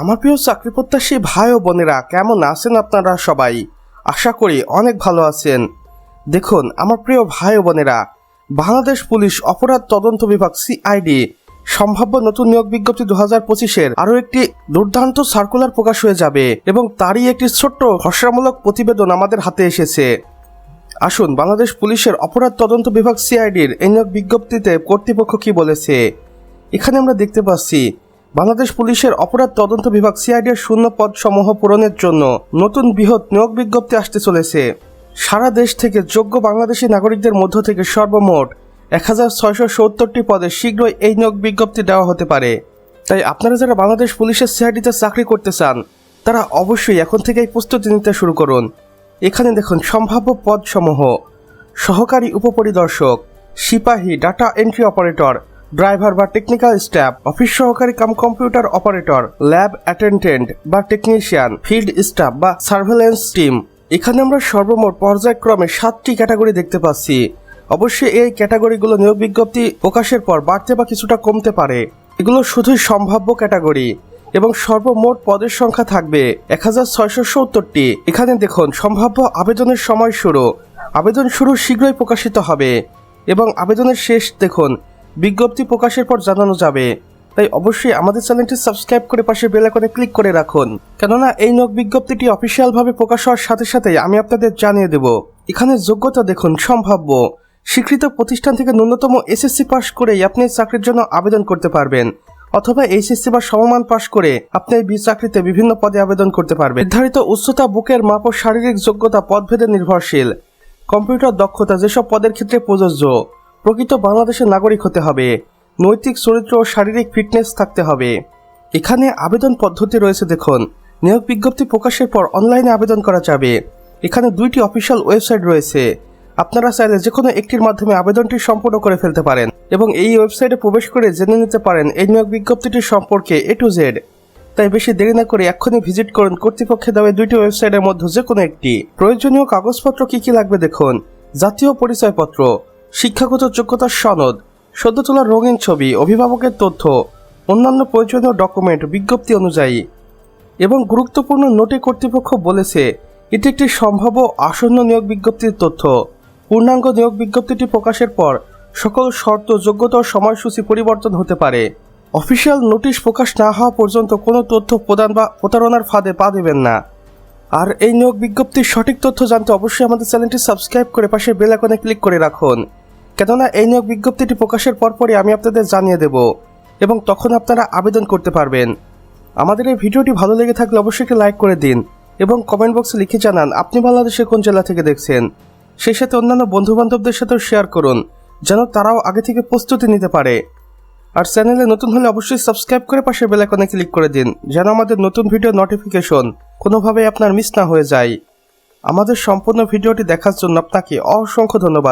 আমার প্রিয় চাকরি প্রত্যাশী ভাই ও বোনেরা, কেমন আছেন আপনারা সবাই? আশা করি অনেক ভালো আছেন। দেখুন, আমার প্রিয় ভাই ও বোনেরা, বাংলাদেশ পুলিশ অপরাধ তদন্ত বিভাগ সিআইডি, সম্ভাব্য নতুন নিয়োগ বিজ্ঞপ্তি দু হাজার পঁচিশের আরও একটি দুর্দান্ত সার্কুলার প্রকাশ হয়ে যাবে এবং তারই একটি ছোট্ট খসড়ামূলক প্রতিবেদন আমাদের হাতে এসেছে। আসুন, বাংলাদেশ পুলিশের অপরাধ তদন্ত বিভাগ সিআইডির এই নিয়োগ বিজ্ঞপ্তিতে কর্তৃপক্ষ কি বলেছে? এখানে আমরা দেখতে পাচ্ছি বাংলাদেশ পুলিশের অপরাধ তদন্ত বিভাগ সিআইডির শূন্য পদ সমূহ পূরণের জন্য নতুন বৃহৎ নিয়োগ বিজ্ঞপ্তি আসতে চলেছে। সারা দেশ থেকে যোগ্য বাংলাদেশি নাগরিকদের মধ্য থেকে সর্বমোট এক হাজার ছয়শো সত্তরটি পদে শীঘ্রই এই নিয়োগ বিজ্ঞপ্তি দেওয়া হতে পারে। তাই আপনারা যারা বাংলাদেশ পুলিশের সিআইডিতে চাকরি করতে চান, তারা অবশ্যই এখন থেকেই প্রস্তুতি নিতে শুরু করুন। এখানে দেখুন সম্ভাব্য পদসমূহ। সহকারী উপপরিদর্শক, সিপাহী, ডাটা এন্ট্রি অপারেটর ড্রাইভার বা টেকনিক্যাল স্টাফ অফিস সহকারী cum computer operator lab attendant বা টেকনিশিয়ান ফিল্ড স্টাফ বা সার্ভেলেন্স টিম এখানে আমরা সর্বমোট পর্যায়ক্রমে সাতটি ক্যাটাগরি দেখতে পাচ্ছি। অবশ্যই এই ক্যাটাগরিগুলো নিয়োগ বিজ্ঞপ্তি প্রকাশের পর বাড়তে বা কিছুটা কমতে পারে। এগুলো শুধুই সম্ভাব্য ক্যাটাগরি এবং সর্বমোট পদের সংখ্যা থাকবে এক হাজার ছয়শো সত্তরটি। এখানে দেখুন, সম্ভাব্য আবেদনের সময় শুরু। আবেদন শুরু শীঘ্রই প্রকাশিত হবে এবং আবেদনের শেষ, দেখুন বিজ্ঞপ্তি প্রকাশের পর জানানো যাবে। তাই অবশ্যই আমাদের চ্যানেলটি সাবস্ক্রাইব করে পাশে বেল আইকনে ক্লিক করে রাখুন। কেননা এই নিয়োগ বিজ্ঞপ্তিটি অফিসিয়ালভাবে প্রকাশ হওয়ার সাথে সাথেই আমি আপনাদের জানিয়ে দেব। এখানে যোগ্যতা দেখুন সম্ভাব্য। স্বীকৃত প্রতিষ্ঠান থেকে ন্যূনতম এসএসসি পাস করেই আপনি চাকরির জন্য আবেদন করতে পারবেন। অথবা এইচএসসি বা সমমান পাশ করে আপনি এই চাকরিতে বিভিন্ন পদে আবেদন করতে পারবেন। নির্ধারিত উচ্চতা, বুকের মাপ ও শারীরিক যোগ্যতা পদভেদে নির্ভরশীল। কম্পিউটার দক্ষতা যেসব পদের ক্ষেত্রে প্রযোজ্য। প্রকৃত বাংলাদেশের নাগরিক হতে হবে। নৈতিক, চরিত্র ও শারীরিক ফিটনেস থাকতে হবে। এখানে আবেদন পদ্ধতি রয়েছে দেখুন। নিয়োগ বিজ্ঞপ্তি প্রকাশের পর অনলাইনে আবেদন করা যাবে। এখানে দুইটি অফিসিয়াল ওয়েবসাইট রয়েছে। আপনারা চাইলে যে কোনো একটির মাধ্যমে আবেদনটি সম্পূর্ণ করে ফেলতে পারেন এবং এই ওয়েবসাইটে প্রবেশ করে জেনে নিতে পারেন এই নিয়োগ বিজ্ঞপ্তিটির সম্পর্কে এ টু জেড তাই বেশি দেরি না করে এক্ষুনি ভিজিট করুন কর্তৃপক্ষের দেওয়া দুইটি ওয়েবসাইটের মধ্যে যে কোনো একটি। প্রয়োজনীয় কাগজপত্র কি কি লাগবে দেখুন। জাতীয় পরিচয়পত্র। শিক্ষাগত যোগ্যতার সনদ, সদ্য তোলা রঙিন ছবি, অভিভাবকের তথ্য, অন্যান্য প্রয়োজনীয় ডকুমেন্ট বিজ্ঞপ্তি অনুযায়ী। এবং গুরুত্বপূর্ণ নোটে কর্তৃপক্ষ বলেছে, এটি একটি সম্ভাব্য আসন্ন নিয়োগ বিজ্ঞপ্তির তথ্য। পূর্ণাঙ্গ নিয়োগ বিজ্ঞপ্তিটি প্রকাশের পর সকল শর্ত, যোগ্যতা ও সময়সূচি পরিবর্তন হতে পারে। অফিসিয়াল নোটিশ প্রকাশ না হওয়া পর্যন্ত কোনো তথ্য প্রদান বা প্রতারণার ফাঁদে পা দেবেন না। আর এই নিয়োগ বিজ্ঞপ্তির সঠিক তথ্য জানতে অবশ্যই আমাদের চ্যানেলটি সাবস্ক্রাইব করে পাশে বেল আইকনে ক্লিক করে রাখুন। কেননা এই নিয়োগ বিজ্ঞপ্তিটি প্রকাশের পরপরই আমি আপনাদের জানিয়ে দেব এবং তখন আপনারা আবেদন করতে পারবেন। আমাদের এই ভিডিওটি ভালো লেগে থাকলে অবশ্যই লাইক করে দিন এবং কমেন্ট বক্সে লিখে জানান, আপনি বাংলাদেশের কোন জেলা থেকে দেখছেন? সেই সাথে অন্যান্য বন্ধু বান্ধবদের সাথেও শেয়ার করুন, যেন তারাও আগে থেকে প্রস্তুতি নিতে পারে। আর চ্যানেলে নতুন হলে অবশ্যই সাবস্ক্রাইব করে পাশে বেল আইকনে ক্লিক করে দিন, যেন আমাদের নতুন ভিডিও নোটিফিকেশন কোনোভাবে আপনার মিস না হয়ে যায়। আমাদের সম্পূর্ণ ভিডিওটি দেখার জন্য আপনাকে অসংখ্য ধন্যবাদ।